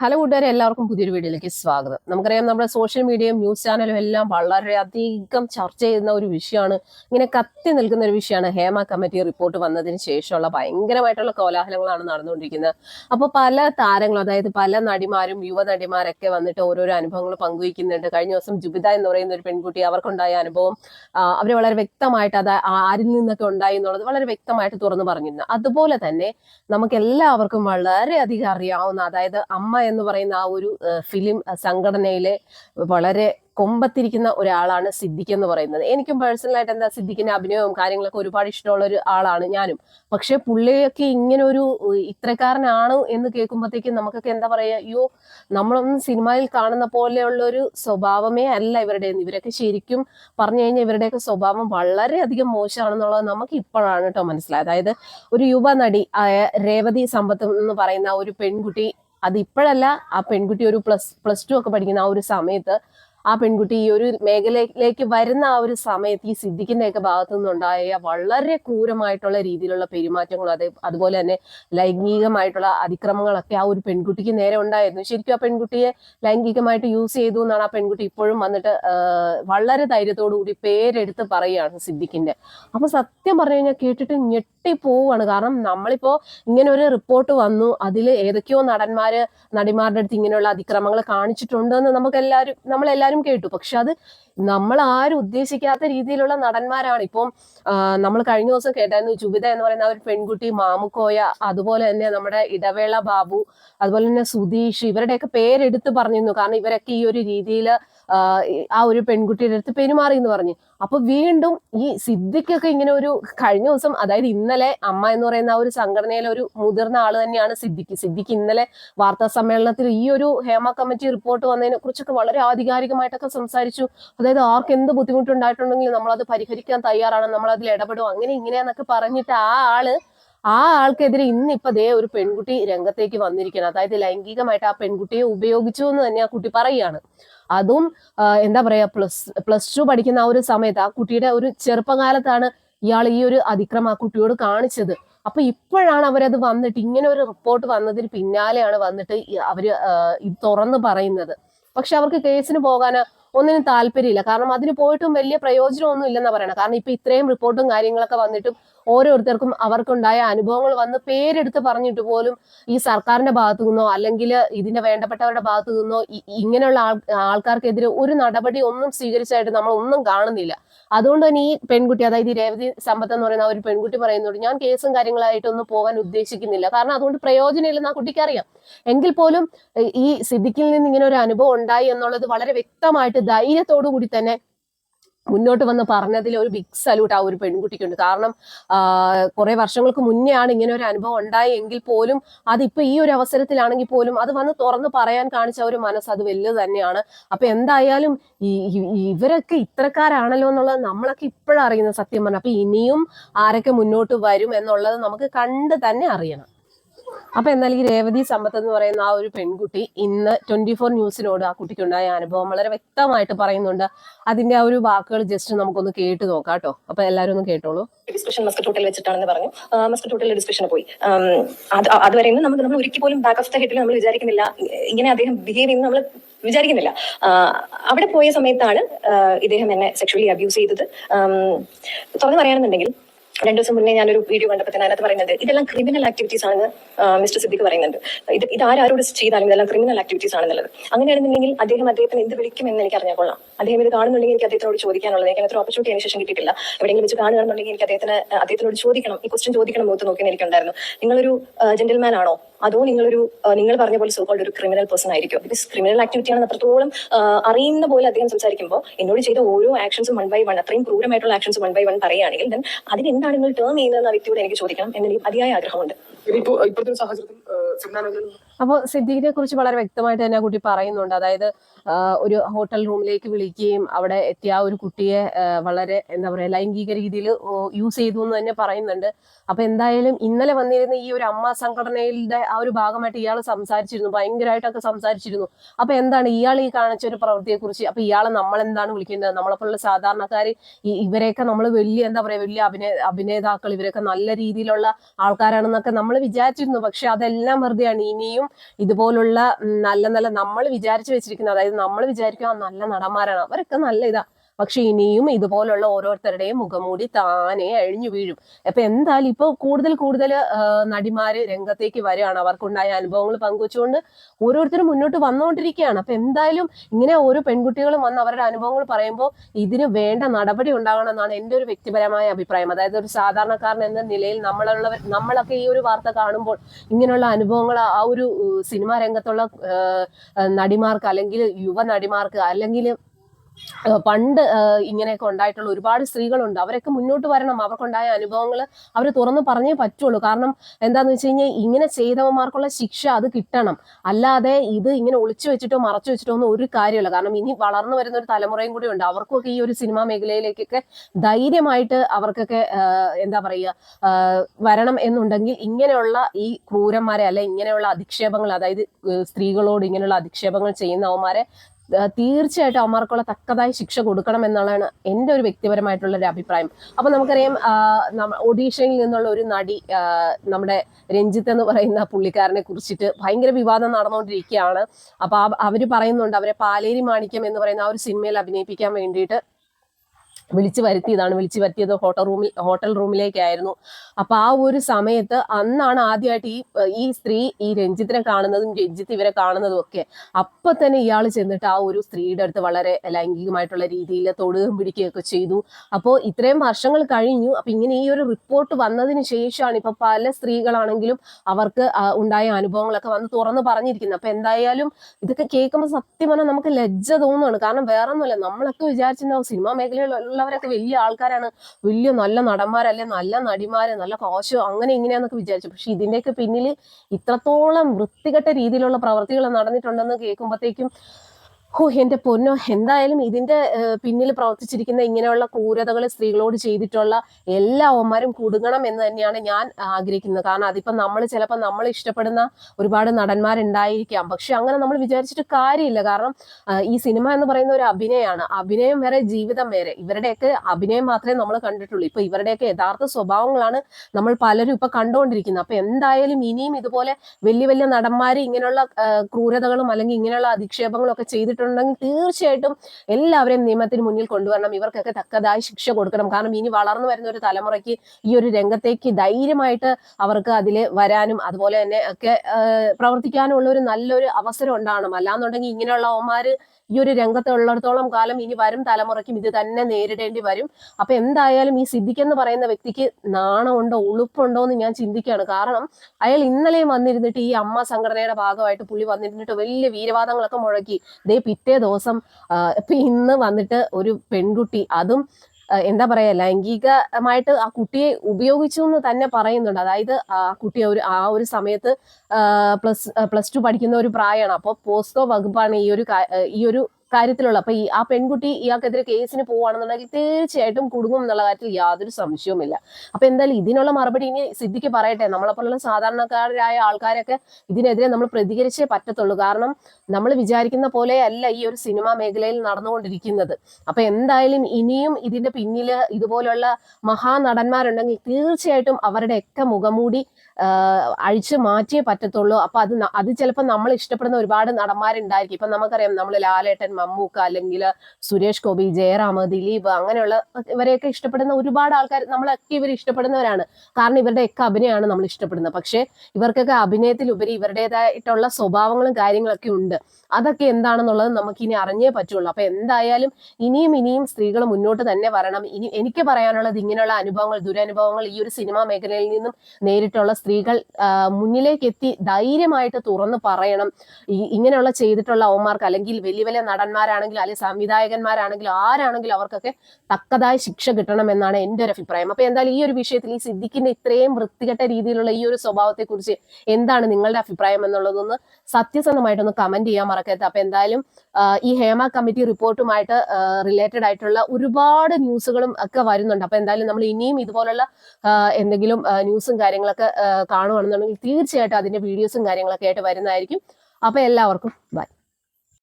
Hello കൂട്ടുകാരെ എല്ലാവർക്കും പുതിയൊരു വീഡിയോയിലേക്ക് സ്വാഗതം. നമുക്കറിയാം നമ്മുടെ സോഷ്യൽ മീഡിയയും ന്യൂസ് ചാനലും എല്ലാം വളരെയധികം ചർച്ച ചെയ്യുന്ന ഒരു വിഷയമാണ്. ഇങ്ങനെ കത്തി നിൽക്കുന്ന ഒരു വിഷയമാണ്. ഹേമ കമ്മിറ്റി റിപ്പോർട്ട് വന്നതിന് ശേഷമുള്ള ഭയങ്കരമായിട്ടുള്ള കോലാഹലങ്ങളാണ് നടന്നുകൊണ്ടിരിക്കുന്നത്. അപ്പോൾ പല താരങ്ങളും അതായത് പല നടിമാരും യുവ നടിമാരൊക്കെ വന്നിട്ട് ഓരോരോ അനുഭവങ്ങൾ പങ്കുവയ്ക്കുന്നുണ്ട്. കഴിഞ്ഞ ദിവസം ജുബിത എന്ന് പറയുന്ന ഒരു പെൺകുട്ടി അവർക്കുണ്ടായ അനുഭവം അവർ വളരെ വ്യക്തമായിട്ട് അത് ആരിൽ നിന്നൊക്കെ ഉണ്ടായി എന്നുള്ളത് വളരെ വ്യക്തമായിട്ട് തുറന്നു പറഞ്ഞിരുന്നു. അതുപോലെ തന്നെ നമുക്ക് എല്ലാവർക്കും വളരെയധികം അറിയാവുന്ന അതായത് അമ്മ എന്ന് പറയുന്ന ആ ഒരു ഫിലിം സംഘടനയിലെ വളരെ കൊമ്പത്തിരിക്കുന്ന ഒരാളാണ് സിദ്ദിഖ് എന്ന് പറയുന്നത്. എനിക്കും പേഴ്സണലായിട്ട് എന്താ സിദ്ദിഖിന്റെ അഭിനയവും കാര്യങ്ങളൊക്കെ ഒരുപാട് ഇഷ്ടമുള്ള ഒരു ആളാണ് ഞാനും. പക്ഷെ പുള്ളിയൊക്കെ ഇങ്ങനെ ഒരു ഇത്രക്കാരനാണ് എന്ന് കേൾക്കുമ്പോഴത്തേക്കും നമുക്കൊക്കെ എന്താ പറയാ അയ്യോ നമ്മളൊന്നും സിനിമയിൽ കാണുന്ന പോലെയുള്ള ഒരു സ്വഭാവമേ അല്ല ഇവരുടെ ഇവരൊക്കെ ശരിക്കും പറഞ്ഞു കഴിഞ്ഞാൽ ഇവരുടെയൊക്കെ സ്വഭാവം വളരെയധികം മോശമാണെന്നുള്ളത് നമുക്ക് ഇപ്പോഴാണ് കേട്ടോ മനസ്സിലായത്. അതായത് ഒരു യുവനടി ആയ രേവതി സമ്പത്ത് എന്ന് പറയുന്ന ഒരു പെൺകുട്ടി അത് ഇപ്പോഴല്ല ആ പെൺകുട്ടി ഒരു പ്ലസ് പ്ലസ് ടു ഒക്കെ പഠിക്കുന്ന ആ ഒരു സമയത്ത് ആ പെൺകുട്ടി ഈ ഒരു മേഖലയിലേക്ക് വരുന്ന ആ ഒരു സമയത്ത് ഈ സിദ്ദിഖിന്റെ ഒക്കെ ഭാഗത്തു നിന്നുണ്ടായ വളരെ ക്രൂരമായിട്ടുള്ള രീതിയിലുള്ള പെരുമാറ്റങ്ങളും അതെ അതുപോലെ തന്നെ ലൈംഗികമായിട്ടുള്ള അതിക്രമങ്ങളൊക്കെ ആ ഒരു പെൺകുട്ടിക്ക് നേരെ ഉണ്ടായിരുന്നു. ശരിക്കും ആ പെൺകുട്ടിയെ ലൈംഗികമായിട്ട് യൂസ് ചെയ്തു എന്നാണ് ആ പെൺകുട്ടി ഇപ്പോഴും വന്നിട്ട് വളരെ ധൈര്യത്തോടു കൂടി പേരെടുത്ത് പറയുകയാണ് സിദ്ദിഖിന്റെ. അപ്പൊ സത്യം പറഞ്ഞു കഴിഞ്ഞാൽ കേട്ടിട്ട് ഞെട്ടി പോവാണ്. കാരണം നമ്മളിപ്പോ ഇങ്ങനെ ഒരു റിപ്പോർട്ട് വന്നു. അതിൽ ഏതൊക്കെയോ നടന്മാര് നടിമാരുടെ അടുത്ത് ഇങ്ങനെയുള്ള അതിക്രമങ്ങൾ കാണിച്ചിട്ടുണ്ടെന്ന് നമുക്ക് എല്ലാവരും നമ്മളെല്ലാവരും കേട്ടു. പക്ഷെ അത് നമ്മൾ ആരും ഉദ്ദേശിക്കാത്ത രീതിയിലുള്ള നടന്മാരാണ്. ഇപ്പം നമ്മൾ കഴിഞ്ഞ ദിവസം കേട്ടായിരുന്നു ജുബിത എന്ന് പറയുന്ന ഒരു പെൺകുട്ടി മാമുക്കോയ അതുപോലെ തന്നെ നമ്മുടെ ഇടവേള ബാബു അതുപോലെ തന്നെ സുധീഷ് ഇവരുടെയൊക്കെ പേരെടുത്ത് പറഞ്ഞിരുന്നു. കാരണം ഇവരൊക്കെ ഈ ഒരു രീതിയിൽ ആ ഒരു പെൺകുട്ടിയുടെ അടുത്ത് പെരുമാറി എന്ന് പറഞ്ഞു. അപ്പൊ വീണ്ടും ഈ സിദ്ദിഖൊക്കെ ഇങ്ങനെ ഒരു കഴിഞ്ഞ ദിവസം അതായത് ഇന്നലെ അമ്മ എന്ന് പറയുന്ന ആ ഒരു സംഘടനയിലെ ഒരു മുതിർന്ന ആൾ തന്നെയാണ് സിദ്ദിഖ് സിദ്ദിഖ് ഇന്നലെ വാർത്താ സമ്മേളനത്തിൽ ഈ ഒരു ഹേമ കമ്മിറ്റി റിപ്പോർട്ട് വന്നതിനെ കുറിച്ചൊക്കെ വളരെ ആധികാരികമായിട്ടൊക്കെ സംസാരിച്ചു. അതായത് ആർക്ക് എന്ത് ബുദ്ധിമുട്ടുണ്ടായിട്ടുണ്ടെങ്കിലും നമ്മൾ അത് പരിഹരിക്കാൻ തയ്യാറാണ് നമ്മൾ അതിൽ ഇടപെടും. അങ്ങനെ ഇങ്ങനെയെന്നൊക്കെ പറഞ്ഞിട്ട് ആ ആൾ ആ ആൾക്കെതിരെ ഇന്നിപ്പോ ദേ ഒരു പെൺകുട്ടി രംഗത്തേക്ക് വന്നിരിക്കണം അതായത് ലൈംഗികമായിട്ട് ആ പെൺകുട്ടിയെ ഉപയോഗിച്ചു എന്ന് തന്നെ ആ കുട്ടി പറയുകയാണ്. അതും എന്താ പറയാ പ്ലസ് പ്ലസ് ടു പഠിക്കുന്ന ആ ഒരു സമയത്ത് ആ കുട്ടിയുടെ ഒരു ചെറുപ്പകാലത്താണ് ഇയാൾ ഈ ഒരു അതിക്രമം ആ കുട്ടിയോട് കാണിച്ചത്. അപ്പൊ ഇപ്പോഴാണ് അവരത് വന്നിട്ട് ഇങ്ങനെ ഒരു റിപ്പോർട്ട് വന്നതിന് പിന്നാലെയാണ് വന്നിട്ട് അവർ തുറന്ന് പറയുന്നത്. പക്ഷെ അവർക്ക് കേസിന് പോകാൻ ഒന്നിനും താല്പര്യമില്ല. കാരണം അതിന് പോയിട്ടും വലിയ പ്രയോജനമൊന്നും ഇല്ലെന്നാ പറയണത് കാരണം ഇപ്പൊ ഇത്രയും റിപ്പോർട്ടും കാര്യങ്ങളൊക്കെ വന്നിട്ടും ഓരോരുത്തർക്കും അവർക്കുണ്ടായ അനുഭവങ്ങൾ വന്ന് പേരെടുത്ത് പറഞ്ഞിട്ട് പോലും ഈ സർക്കാരിന്റെ ഭാഗത്തു നിന്നോ അല്ലെങ്കിൽ ഇതിന്റെ വേണ്ടപ്പെട്ടവരുടെ ഭാഗത്തു നിന്നോ ഇങ്ങനെയുള്ള ആൾ ആൾക്കാർക്കെതിരെ ഒരു നടപടി ഒന്നും സ്വീകരിച്ചായിട്ട് നമ്മൾ ഒന്നും കാണുന്നില്ല. അതുകൊണ്ട് തന്നെ ഈ പെൺകുട്ടി അതായത് ഈ രേവതി സമ്പത്ത് എന്ന് പറയുന്ന ഒരു പെൺകുട്ടി പറയുന്നുണ്ട് ഞാൻ കേസും കാര്യങ്ങളായിട്ടൊന്നും പോകാൻ ഉദ്ദേശിക്കുന്നില്ല. കാരണം അതുകൊണ്ട് പ്രയോജനമില്ലെന്ന് ആ കുട്ടിക്ക് അറിയാം. എങ്കിൽ പോലും ഈ സിദ്ദിഖിൽ നിന്ന് ഇങ്ങനെ ഒരു അനുഭവം ഉണ്ടായി എന്നുള്ളത് വളരെ വ്യക്തമായിട്ട് ധൈര്യത്തോടു കൂടി തന്നെ മുന്നോട്ട് വന്ന് പറഞ്ഞതിൽ ഒരു ബിഗ് സല്യൂട്ട് ആ ഒരു പെൺകുട്ടിക്കുണ്ട്. കാരണം കുറെ വർഷങ്ങൾക്ക് മുന്നേ ആണ് ഇങ്ങനെ ഒരു അനുഭവം ഉണ്ടായി എങ്കിൽ പോലും അതിപ്പോ ഈ ഒരു അവസരത്തിലാണെങ്കിൽ പോലും അത് വന്ന് തുറന്ന് പറയാൻ കാണിച്ച ഒരു മനസ്സ് അത് വലുത് തന്നെയാണ്. അപ്പൊ എന്തായാലും ഇവരൊക്കെ ഇത്തരക്കാരാണല്ലോ എന്നുള്ളത് നമ്മളൊക്കെ ഇപ്പോഴറിയുന്ന സത്യം പറഞ്ഞാൽ അപ്പൊ ഇനിയും ആരൊക്കെ മുന്നോട്ട് വരും എന്നുള്ളത് നമുക്ക് കണ്ട് തന്നെ അറിയണം. അപ്പൊ എന്നാൽ ഈ രേവതി സമ്പത്ത് എന്ന് പറയുന്ന ആ ഒരു പെൺകുട്ടി ഇന്ന് ട്വന്റി ഫോർ ന്യൂസിനോട് ആ കുട്ടിക്കുണ്ടായ അനുഭവം വളരെ വ്യക്തമായിട്ട് പറയുന്നുണ്ട്. അതിന്റെ ആ ഒരു വാക്കുകൾ ജസ്റ്റ് നമുക്കൊന്ന് കേട്ട് നോക്കാം കേട്ടോ. അപ്പൊ എല്ലാവരും ഒന്ന് കേട്ടോളൂ. ഡിസ്കഷൻ മസ്കറ്റ് ഹോട്ടലിൽ വെച്ചിട്ടാണെന്ന് പറഞ്ഞു. ഹോട്ടലിൽ ഡിസ്കഷന് പോയി. അത് അ- അതുവരെ ഒന്നും നമുക്ക് നമ്മൾ ഒരിക്കൽ പോലും ബാക്ക് ഓഫ് ദ ഹെഡിൽ നമ്മൾ വിചാരിക്കുന്നില്ല. ഇങ്ങനെ അദ്ദേഹം ബിഹേവ് ചെയ്യുന്ന നമ്മൾ വിചാരിക്കുന്നില്ല. അവിടെ പോയ സമയത്താണ് ഇദ്ദേഹം എന്നെ സെക്ഷലി അബ്യൂസ് ചെയ്തത്. തുറന്നു പറയുകയാണെന്നുണ്ടെങ്കിൽ രണ്ടു ദിവസം മുന്നേ ഞാനൊരു വീഡിയോ കണ്ടപ്പോൾ തന്നെ അതിനകത്ത് പറയുന്നത് ഇതെല്ലാം ക്രിമിനൽ ആക്ടിവിറ്റീസ് ആണെന്ന് മിസ്റ്റർ സിദ്ദിഖ് പറയുന്നുണ്ട്. ഇത് ഇത് ആരോട് ചെയ്താലും ഇതെല്ലാം ക്രിമിനൽ ആക്ടിവിറ്റീസ് ആണെന്നുള്ളത്. അങ്ങനെയാണെന്നുണ്ടെങ്കിൽ അദ്ദേഹം അദ്ദേഹത്തിന് എന്ത് വിളിക്കും എന്ന് എനിക്ക് അറിഞ്ഞാൽ കൊള്ളാം. അദ്ദേഹം ഇത് കാണുന്നുണ്ടെങ്കിൽ എനിക്ക് അദ്ദേഹത്തിനോട് ചോദിക്കാനുള്ളത് എനിക്ക് അത്ര ഓപ്പർച്യൂണിറ്റി അതിന് ശേഷം കിട്ടിയിട്ടില്ല. എവിടെയെങ്കിലും വെച്ച് കാണുകയാണെന്നുണ്ടെങ്കിൽ എനിക്ക് അദ്ദേഹത്തിന് അദ്ദേഹത്തിനോട് ചോദിക്കണം ഈ ക്വസ്റ്റ്യൻ ചോദിക്കണം മുഖത്ത് നോക്കി എനിക്കുണ്ടായിരുന്നു. നിങ്ങളൊരു ജെന്റിൽമാൻ ആണോ? അതോ നിങ്ങളൊരു നിങ്ങൾ പറഞ്ഞ പോലെ സോക്കോൾഡ് ഒരു ക്രിമിനൽ പേഴ്സൺ ആയിരിക്കും ഇത് ക്രിമിനൽ ആക്ടിവിറ്റി ആണെന്ന് അത്രത്തോളം അറിയുന്ന പോലെ അദ്ദേഹം സംസാരിക്കുമ്പോൾ എന്നോട് ചെയ്ത ഓരോ ആക്ഷൻസും വൺ ബൈ വൺ അത്രയും ക്രൂരമായിട്ടുള്ള ആക്ഷൻസ് വൺ ബൈ വൺ പറയുകയാണെങ്കിൽ ദെൻ അതിനെന്താണ് നിങ്ങൾ ടേം ചെയ്യുന്നത് എന്ന വ്യക്തിയോട് എനിക്ക് ചോദിക്കണം. എന്നെനിക്ക് അതിയായ ആഗ്രഹമുണ്ട്. ഇപ്പോഴത്തെ സാഹചര്യത്തിൽ അപ്പോൾ സിദ്ദീഖിനെ കുറിച്ച് വളരെ വ്യക്തമായിട്ട് തന്നെ ആ കുട്ടി പറയുന്നുണ്ട്. അതായത് ഒരു ഹോട്ടൽ റൂമിലേക്ക് വിളിക്കുകയും അവിടെ എത്തിയ ഒരു കുട്ടിയെ വളരെ എന്താ പറയാ ലൈംഗിക രീതിയിൽ യൂസ് ചെയ്തു എന്ന് തന്നെ പറയുന്നുണ്ട്. അപ്പൊ എന്തായാലും ഇന്നലെ വന്നിരുന്ന ഈ ഒരു അമ്മ സംഘടനയുടെ ആ ഒരു ഭാഗമായിട്ട് ഇയാൾ സംസാരിച്ചിരുന്നു. ഭയങ്കരമായിട്ടൊക്കെ സംസാരിച്ചിരുന്നു. അപ്പൊ എന്താണ് ഇയാൾ ഈ കാണിച്ച ഒരു പ്രവൃത്തിയെ കുറിച്ച് അപ്പൊ ഇയാളെ നമ്മൾ എന്താണ് വിളിക്കുന്നത് നമ്മളെപ്പോലുള്ള സാധാരണക്കാർ ഇവരെയൊക്കെ നമ്മൾ വലിയ എന്താ പറയാ വലിയ അഭിനയ അഭിനേതാക്കൾ ഇവരൊക്കെ നല്ല രീതിയിലുള്ള ആൾക്കാരാണെന്നൊക്കെ നമ്മൾ വിചാരിച്ചിരുന്നു. പക്ഷെ അതെല്ലാം വെറുതെയാണ്. ഇനിയും ഇതുപോലുള്ള നല്ല നല്ല നമ്മൾ വിചാരിച്ചു വെച്ചിരിക്കുന്ന അതായത് നമ്മൾ വിചാരിക്കുക നല്ല നടന്മാരാണ്. അവരൊക്കെ നല്ല ഇതാ. പക്ഷെ ഇനിയും ഇതുപോലുള്ള ഓരോരുത്തരുടെയും മുഖംമൂടി താനെ അഴിഞ്ഞു വീഴും. അപ്പൊ എന്തായാലും ഇപ്പൊ കൂടുതൽ കൂടുതൽ നടിമാര് രംഗത്തേക്ക് വരികയാണ്. അവർക്കുണ്ടായ അനുഭവങ്ങൾ പങ്കുവച്ചുകൊണ്ട് ഓരോരുത്തരും മുന്നോട്ട് വന്നുകൊണ്ടിരിക്കുകയാണ്. അപ്പൊ എന്തായാലും ഇങ്ങനെ ഓരോ പെൺകുട്ടികളും വന്ന് അവരുടെ അനുഭവങ്ങൾ പറയുമ്പോൾ ഇതിന് വേണ്ട നടപടി ഉണ്ടാകണം എന്നാണ് എന്റെ ഒരു വ്യക്തിപരമായ അഭിപ്രായം. അതായത് ഒരു സാധാരണക്കാരൻ എന്ന നിലയിൽ നമ്മളുള്ളവർ നമ്മളൊക്കെ ഈ ഒരു വാർത്ത കാണുമ്പോൾ ഇങ്ങനെയുള്ള അനുഭവങ്ങൾ ആ ഒരു സിനിമാ രംഗത്തുള്ള നടിമാർക്ക് അല്ലെങ്കിൽ യുവ നടിമാർക്ക് അല്ലെങ്കിൽ പണ്ട് ഇങ്ങനെയൊക്കെ ഉണ്ടായിട്ടുള്ള ഒരുപാട് സ്ത്രീകളുണ്ട്. അവരൊക്കെ മുന്നോട്ട് വരണം. അവർക്കുണ്ടായ അനുഭവങ്ങൾ അവർ തുറന്നു പറഞ്ഞേ പറ്റുള്ളൂ. കാരണം എന്താന്ന് വെച്ച് കഴിഞ്ഞാൽ ഇങ്ങനെ ചെയ്തവന്മാർക്കുള്ള ശിക്ഷ അത് കിട്ടണം. അല്ലാതെ ഇത് ഇങ്ങനെ ഒളിച്ചു വെച്ചിട്ടോ മറച്ചു വെച്ചിട്ടോ ഒന്നും ഒരു കാര്യമില്ല കാരണം ഇനി വളർന്നു വരുന്ന ഒരു തലമുറയും കൂടി ഉണ്ട്. അവർക്കൊക്കെ ഈ ഒരു സിനിമാ മേഖലയിലേക്കൊക്കെ ധൈര്യമായിട്ട് അവർക്കൊക്കെ എന്താ പറയുക വരണം എന്നുണ്ടെങ്കിൽ ഇങ്ങനെയുള്ള ഈ ക്രൂരന്മാരെ അല്ലെ ഇങ്ങനെയുള്ള അധിക്ഷേപങ്ങൾ അതായത് സ്ത്രീകളോട് ഇങ്ങനെയുള്ള അധിക്ഷേപങ്ങൾ ചെയ്യുന്നവന്മാരെ തീർച്ചയായിട്ടും അവന്മാർക്കുള്ള തക്കതായി ശിക്ഷ കൊടുക്കണം എന്നുള്ളതാണ് എന്റെ ഒരു വ്യക്തിപരമായിട്ടുള്ള ഒരു അഭിപ്രായം. അപ്പൊ നമുക്കറിയാം ഒഡീഷയിൽ നിന്നുള്ള ഒരു നടി നമ്മുടെ രഞ്ജിത്ത് എന്ന് പറയുന്ന പുള്ളിക്കാരനെ കുറിച്ചിട്ട് ഭയങ്കര വിവാദം നടന്നുകൊണ്ടിരിക്കുകയാണ്. അപ്പൊ അവർ പറയുന്നുണ്ട് അവരെ പാലേരി മാണിക്യം എന്ന് പറയുന്ന ആ ഒരു സിനിമയിൽ അഭിനയിപ്പിക്കാൻ വേണ്ടിയിട്ട് വിളിച്ചു വരുത്തിയതാണ്. വിളിച്ചു വരുത്തിയത് ഹോട്ടൽ റൂമിൽ ഹോട്ടൽ റൂമിലേക്കായിരുന്നു അപ്പൊ ആ ഒരു സമയത്ത് അന്നാണ് ആദ്യമായിട്ട് ഈ ഈ സ്ത്രീ ഈ രഞ്ജിത്തിനെ കാണുന്നതും രഞ്ജിത്ത് ഇവരെ കാണുന്നതും ഒക്കെ. അപ്പൊ തന്നെ ഇയാൾ ചെന്നിട്ട് ആ ഒരു സ്ത്രീയുടെ അടുത്ത് വളരെ ലൈംഗികമായിട്ടുള്ള രീതിയിൽ തൊടുകയും പിടിക്കുകയൊക്കെ ചെയ്തു. അപ്പോൾ ഇത്രയും വർഷങ്ങൾ കഴിഞ്ഞു. അപ്പൊ ഇങ്ങനെ ഈ ഒരു റിപ്പോർട്ട് വന്നതിന് ശേഷമാണ് ഇപ്പൊ പല സ്ത്രീകളാണെങ്കിലും അവർക്ക് ഉണ്ടായ അനുഭവങ്ങളൊക്കെ വന്ന് തുറന്നു പറഞ്ഞിരിക്കുന്നത്. അപ്പൊ എന്തായാലും ഇതൊക്കെ കേൾക്കുമ്പോൾ സത്യം പറഞ്ഞാൽ നമുക്ക് ലജ്ജ തോന്നുകയാണ് കാരണം വേറെ ഒന്നുമല്ല നമ്മളൊക്കെ വിചാരിച്ചിട്ടുണ്ടാവും സിനിമാ മേഖലയിലുള്ളവരൊക്കെ വലിയ ആൾക്കാരാണ്. വലിയ നല്ല നടന്മാരല്ലെ നല്ല നടിമാര് നല്ല കോശോ അങ്ങനെ ഇങ്ങനെയാന്നൊക്കെ വിചാരിച്ചു. പക്ഷെ ഇതിന്റെയൊക്കെ പിന്നിൽ ഇത്രത്തോളം വൃത്തികെട്ട രീതിയിലുള്ള പ്രവർത്തികൾ നടന്നിട്ടുണ്ടെന്ന് കേൾക്കുമ്പോഴത്തേക്കും ഓ എന്റെ പൊന്നോ എന്തായാലും ഇതിന്റെ പിന്നിൽ പ്രവർത്തിച്ചിരിക്കുന്ന ഇങ്ങനെയുള്ള ക്രൂരതകൾ സ്ത്രീകളോട് ചെയ്തിട്ടുള്ള എല്ലാ അവന്മാരും കുടുങ്ങണം എന്ന് തന്നെയാണ് ഞാൻ ആഗ്രഹിക്കുന്നത്. കാരണം അതിപ്പോ നമ്മൾ ചിലപ്പോൾ നമ്മൾ ഇഷ്ടപ്പെടുന്ന ഒരുപാട് നടന്മാരുണ്ടായിരിക്കാം. പക്ഷെ അങ്ങനെ നമ്മൾ വിചാരിച്ചിട്ട് കാര്യമില്ല. കാരണം ഈ സിനിമ എന്ന് പറയുന്ന ഒരു അഭിനയമാണ് അഭിനയം വരെ ജീവിതം വരെ ഇവരുടെയൊക്കെ അഭിനയം മാത്രമേ നമ്മൾ കണ്ടിട്ടുള്ളൂ. ഇപ്പൊ ഇവരുടെയൊക്കെ യഥാർത്ഥ സ്വഭാവങ്ങളാണ് നമ്മൾ പലരും ഇപ്പൊ കണ്ടുകൊണ്ടിരിക്കുന്നത് അപ്പൊ എന്തായാലും ഇനിയും ഇതുപോലെ വലിയ വലിയ നടന്മാര് ഇങ്ങനെയുള്ള ക്രൂരതകളും അല്ലെങ്കിൽ ഇങ്ങനെയുള്ള അധിക്ഷേപങ്ങളും ഒക്കെ ചെയ്തിട്ടുണ്ടെങ്കിൽ തീർച്ചയായിട്ടും എല്ലാവരെയും നിയമത്തിന് മുന്നിൽ കൊണ്ടുവരണം. ഇവർക്കൊക്കെ തക്കതായ ശിക്ഷ കൊടുക്കണം. കാരണം ഇനി വളർന്നു വരുന്ന ഒരു തലമുറയ്ക്ക് ഈ ഒരു രംഗത്തേക്ക് ധൈര്യമായിട്ട് അവർക്ക് അതിൽ വരാനും അതുപോലെ തന്നെ ഒക്കെ ആ, പ്രവർത്തിക്കാനും ഉള്ള ഒരു നല്ലൊരു അവസരം ഉണ്ടാകണം അല്ലാന്നുണ്ടെങ്കിൽ ഇങ്ങനെയുള്ള അവന്മാര് ഈ ഒരു രംഗത്ത് ഉള്ളിടത്തോളം കാലം ഇനി വരും തലമുറയ്ക്കും ഇത് തന്നെ നേരിടേണ്ടി വരും. അപ്പൊ എന്തായാലും ഈ സിദ്ദിഖ് എന്ന് പറയുന്ന വ്യക്തിക്ക് നാണമുണ്ടോ ഉളുപ്പുണ്ടോ എന്ന് ഞാൻ ചിന്തിക്കുകയാണ്. കാരണം അയാൾ ഇന്നലെയും വന്നിരുന്നിട്ട് ഈ അമ്മ സംഘടനയുടെ ഭാഗമായിട്ട് പുള്ളി വന്നിരുന്നിട്ട് വലിയ വീരവാദങ്ങളൊക്കെ മുഴക്കി. ദേ പിറ്റേ ദിവസം ഇപ്പൊ ഇന്ന് വന്നിട്ട് ഒരു പെൺകുട്ടി അതും എന്താ പറയാ ലൈംഗികമായിട്ട് ആ കുട്ടിയെ ഉപയോഗിച്ചു എന്ന് തന്നെ പറയുന്നുണ്ട്. അതായത് ആ കുട്ടി ഒരു ആ ഒരു സമയത്ത് പ്ലസ് പ്ലസ് ടു പഠിക്കുന്ന ഒരു പ്രായമാണ് അപ്പോൾ പോസ്കോ വകുപ്പാണ് ഈ ഒരു ഈ ഒരു കാര്യത്തിലുള്ള. അപ്പൊ ഈ ആ പെൺകുട്ടി ഇയാൾക്കെതിരെ കേസിന് പോവുകയാണെന്നുണ്ടെങ്കിൽ തീർച്ചയായിട്ടും കുടുങ്ങും എന്നുള്ള കാര്യത്തിൽ യാതൊരു സംശയവുമില്ല. അപ്പൊ എന്തായാലും ഇതിനുള്ള മറുപടി ഇനി സിദ്ധിക്ക് പറയട്ടെ. നമ്മളെപ്പോലുള്ള സാധാരണക്കാരായ ആൾക്കാരൊക്കെ ഇതിനെതിരെ നമ്മൾ പ്രതികരിച്ചേ പറ്റത്തുള്ളൂ. കാരണം നമ്മൾ വിചാരിക്കുന്ന പോലെ അല്ല ഈ ഒരു സിനിമാ മേഖലയിൽ നടന്നുകൊണ്ടിരിക്കുന്നത്. അപ്പൊ എന്തായാലും ഇനിയും ഇതിന്റെ പിന്നിൽ ഇതുപോലുള്ള മഹാനടന്മാരുണ്ടെങ്കിൽ തീർച്ചയായിട്ടും അവരുടെയൊക്കെ മുഖംമൂടി അഴിച്ചു മാറ്റിയേ പറ്റത്തുള്ളൂ. അപ്പൊ അത് അത് ചിലപ്പോൾ നമ്മൾ ഇഷ്ടപ്പെടുന്ന ഒരുപാട് നടന്മാരുണ്ടായിരിക്കും. ഇപ്പൊ നമുക്കറിയാം നമ്മൾ ലാലേട്ടൻ മമ്മൂക്ക അല്ലെങ്കിൽ സുരേഷ് ഗോപി ജയറാം ദിലീപ് അങ്ങനെയുള്ള ഇവരെയൊക്കെ ഇഷ്ടപ്പെടുന്ന ഒരുപാട് ആൾക്കാർ നമ്മളൊക്കെ ഇവർ ഇഷ്ടപ്പെടുന്നവരാണ്. കാരണം ഇവരുടെയൊക്കെ അഭിനയമാണ് നമ്മൾ ഇഷ്ടപ്പെടുന്നത്. പക്ഷേ ഇവർക്കൊക്കെ അഭിനയത്തിൽ അഭിനയത്തിലുപരി ഇവരുടേതായിട്ടുള്ള സ്വഭാവങ്ങളും കാര്യങ്ങളൊക്കെ ഉണ്ട്. അതൊക്കെ എന്താണെന്നുള്ളത് നമുക്ക് ഇനി അറിഞ്ഞേ പറ്റുള്ളൂ. അപ്പൊ എന്തായാലും ഇനിയും ഇനിയും സ്ത്രീകൾ മുന്നോട്ട് തന്നെ വരണം. ഇനി എനിക്ക് പറയാനുള്ളത് ഇങ്ങനെയുള്ള അനുഭവങ്ങൾ ദുരനുഭവങ്ങൾ ഈ ഒരു സിനിമാ മേഖലയിൽ നിന്നും നേരിട്ടുള്ള സ്ത്രീകൾ മുന്നിലേക്ക് എത്തി ധൈര്യമായിട്ട് തുറന്ന് പറയണം. ഇങ്ങനെയുള്ള ചെയ്തിട്ടുള്ള അവന്മാർക്ക് അല്ലെങ്കിൽ വലിയ വലിയ നടന്മാരാണെങ്കിലും അല്ലെങ്കിൽ സംവിധായകന്മാരാണെങ്കിലും ആരാണെങ്കിലും അവർക്കൊക്കെ തക്കതായ ശിക്ഷ കിട്ടണം എന്നാണ് എന്റെ ഒരു അഭിപ്രായം. അപ്പൊ എന്തായാലും ഈ ഒരു വിഷയത്തിൽ ഈ സിദ്ദിഖിന്റെ ഇത്രയും വൃത്തികെട്ട രീതിയിലുള്ള ഈ ഒരു സ്വഭാവത്തെ കുറിച്ച് എന്താണ് നിങ്ങളുടെ അഭിപ്രായം എന്നുള്ളതൊന്ന് സത്യസന്ധമായിട്ടൊന്ന് കമന്റ് ചെയ്യാൻ മറക്കരുത്. അപ്പൊ എന്തായാലും ഈ ഹേമ കമ്മിറ്റി റിപ്പോർട്ടുമായിട്ട് റിലേറ്റഡ് ആയിട്ടുള്ള ഒരുപാട് ന്യൂസുകളും ഒക്കെ വരുന്നുണ്ട്. അപ്പൊ എന്തായാലും നമ്മൾ ഇനിയും ഇതുപോലുള്ള എന്തെങ്കിലും ന്യൂസും കാര്യങ്ങളൊക്കെ കാണുകയാണെന്നുണ്ടെങ്കിൽ തീർച്ചയായിട്ടും അതിന്റെ വീഡിയോസും കാര്യങ്ങളൊക്കെ ആയിട്ട് വരുന്നതായിരിക്കും. അപ്പൊ എല്ലാവർക്കും ബൈ